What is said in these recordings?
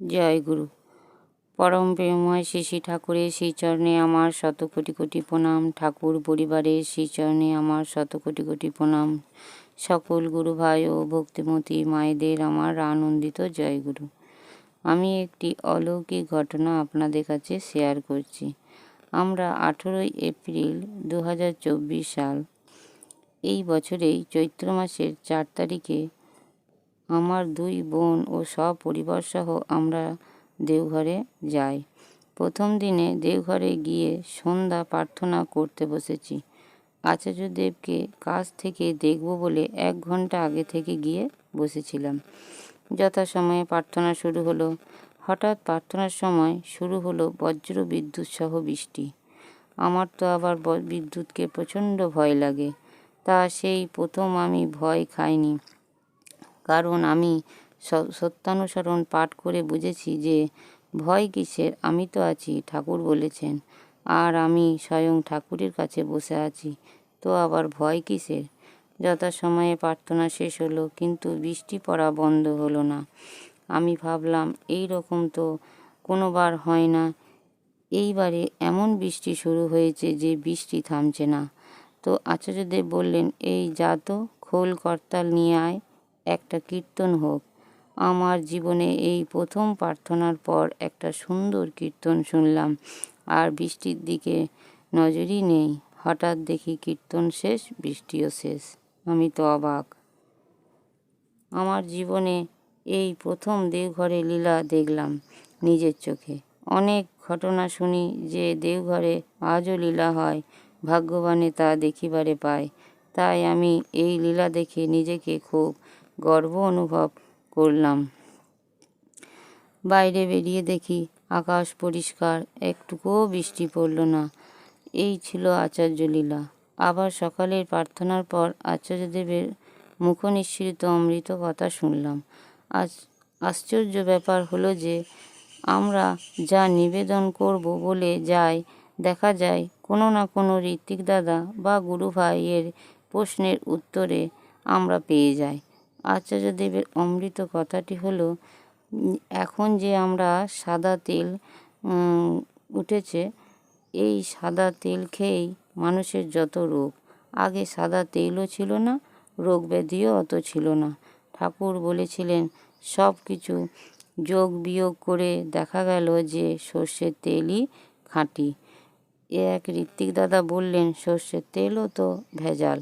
জয় গুরু। পরম প্রেমময় শ্রী শ্রী ঠাকুরের শ্রীচরণে আমার শত কোটি কোটি প্রণাম। ঠাকুর পরিবারের শ্রীচরণে আমার শত কোটি কোটি প্রণাম। সকল গুরু ভাই ও ভক্তিমতী মায়েদের আমার আনন্দিত জয় গুরু। আমি একটি অলৌকিক ঘটনা আপনাদের কাছে শেয়ার করছি। আমরা আঠেরোই এপ্রিল দু হাজার চব্বিশ সাল এই বছরেই চৈত্র মাসের চার তারিখে আমার দুই বোন ও সব পরিবার সহ আমরা দেওঘরে যাই। প্রথম দিনে দেওঘরে গিয়ে সন্ধ্যা প্রার্থনা করতে বসেছি। আচার্যদেবকে কাছ থেকে দেখব বলে এক ঘণ্টা আগে থেকে গিয়ে বসেছিলাম। যথাসময়ে প্রার্থনা শুরু হলো। হঠাৎ প্রার্থনার সময় শুরু হলো বজ্র বিদ্যুৎ সহ বৃষ্টি। আমার তো আবার বিদ্যুৎকে প্রচণ্ড ভয় লাগে। তা সেই প্রথম আমি ভয় খাইনি। কারণ আমি সত্যানুসরণ পাঠ করে বুঝেছি যে ভয় কিসের? আমি তো আছি, ঠাকুর বলেছেন। আর আমি স্বয়ং ঠাকুরের কাছে বসে আছি, তো আবার ভয় কিসের? যথাসময়ে প্রার্থনা শেষ হলো, কিন্তু বৃষ্টি পড়া বন্ধ হলো না। আমি ভাবলাম, এই রকম তো কোনোবার হয় না। এইবারে এমন বৃষ্টি শুরু হয়েছে যে বৃষ্টি থামছে না। তো আচার্যদেব বললেন, এই যা তো, খোল করতাল নিয়ে আয়। একটা কীর্তন হোক। আমার জীবনে এই প্রথম প্রার্থনার পর একটা সুন্দর কীর্তন শুনলাম। আর বৃষ্টির দিকে নজরই নেই। হঠাৎ দেখি কীর্তন শেষ, বৃষ্টিও শেষ। আমি তো অবাক। আমার জীবনে এই প্রথম দেওঘরে লীলা দেখলাম নিজের চোখে। অনেক ঘটনা শুনি যে দেওঘরে আজও লীলা হয়। ভাগ্যবানে তা দেখিবারে পায়। তাই আমি এই লীলা দেখে নিজেকে খুব গর্ব অনুভব করলাম। বাইরে বেরিয়ে দেখি আকাশ পরিষ্কার, একটুকুও বৃষ্টি পড়ল না। এই ছিল আচার্য লীলা। আবার সকালের প্রার্থনার পর আচার্যদেবের মুখনিঃসৃত অমৃত কথা শুনলাম। আজ আশ্চর্য ব্যাপার হলো যে, আমরা যা নিবেদন করব বলে যাই, দেখা যায় কোনো না কোনো ঋত্বিক দাদা বা গুরু ভাইয়ের প্রশ্নের উত্তরে আমরা পেয়ে যাই। আচার্যদেবের অমৃত কথাটি হলো, এখন যে আমরা সাদা তেল উঠেছে, এই সাদা তেল খেয়েই মানুষের যত রোগ। আগে সাদা তেলও ছিল না, রোগ ব্যাধিও অত ছিল না। ঠাকুর বলেছিলেন, সব কিছু যোগ বিয়োগ করে দেখা গেল যে সর্ষের তেলই খাঁটি। এ এক ঋত্বিক দাদা বললেন, সর্ষের তেলও তো ভেজাল।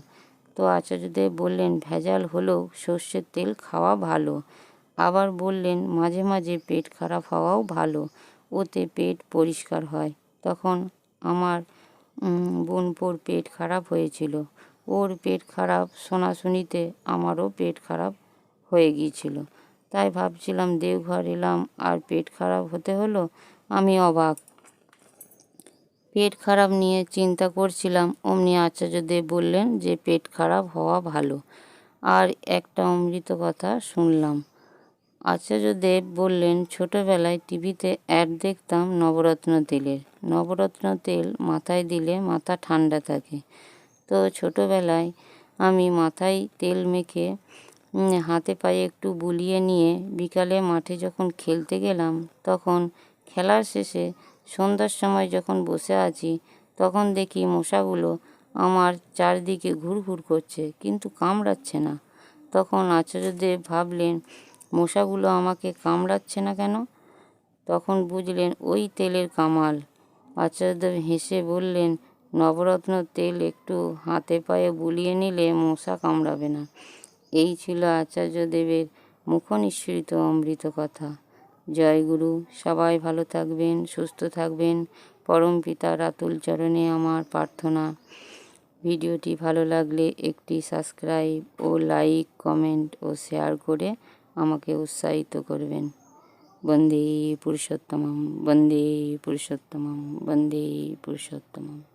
তো আচার্যদেব বললেন, ভেজাল হলেও সর্ষের তেল খাওয়া ভালো। আবার বললেন, মাঝে মাঝে পেট খারাপ হওয়াও ভালো, ওতে পেট পরিষ্কার হয়। তখন আমার বোনপোর পেট খারাপ হয়েছিল। ওর পেট খারাপ শোনাশুনিতে আমারও পেট খারাপ হয়ে গিয়েছিল। তাই ভাবছিলাম, দেওঘর এলাম, আর পেট খারাপ হতে হলো? আমি অবাক। পেট খারাপ নিয়ে চিন্তা করছিলাম। অমনি আচার্যদেব বললেন যে, পেট খারাপ হওয়া ভালো। আর একটা অমৃত কথা শুনলাম। আচার্যদেব বললেন, ছোটোবেলায় টিভিতে অ্যাড দেখতাম নবরত্ন তেলের। নবরত্ন তেল মাথায় দিলে মাথা ঠান্ডা থাকে। তো ছোটোবেলায় আমি মাথায় তেল মেখে হাতে পায়ে একটু বুলিয়ে নিয়ে বিকালে মাঠে যখন খেলতে গেলাম, তখন খেলার শেষে সন্ধ্যার সময় যখন বসে আছি, তখন দেখি মশাগুলো আমার চারদিকে ঘুরঘুর করছে, কিন্তু কামড়াচ্ছে না। তখন আচার্যদেব ভাবলেন, মশাগুলো আমাকে কামড়াচ্ছে না কেন? তখন বুঝলেন, ওই তেলের কামাল। আচার্যদেব হেসে বললেন, নবরত্ন তেল একটু হাতে পায়ে বুলিয়ে নিলে মশা কামড়াবে না। এই ছিল আচার্যদেবের মুখনিঃসৃত অমৃত কথা। জয় গুরু। সবাই ভালো থাকবেন, সুস্থ থাকবেন। পরম পিতার আতুল চরণে আমার প্রার্থনা। ভিডিওটি ভালো লাগলে একটি সাবস্ক্রাইব ও লাইক, কমেন্ট ও শেয়ার করে আমাকে উৎসাহিত করবেন। বন্দে পুরুষোত্তমম বন্দে পুরুষোত্তমম বন্দে পুরুষোত্তমম।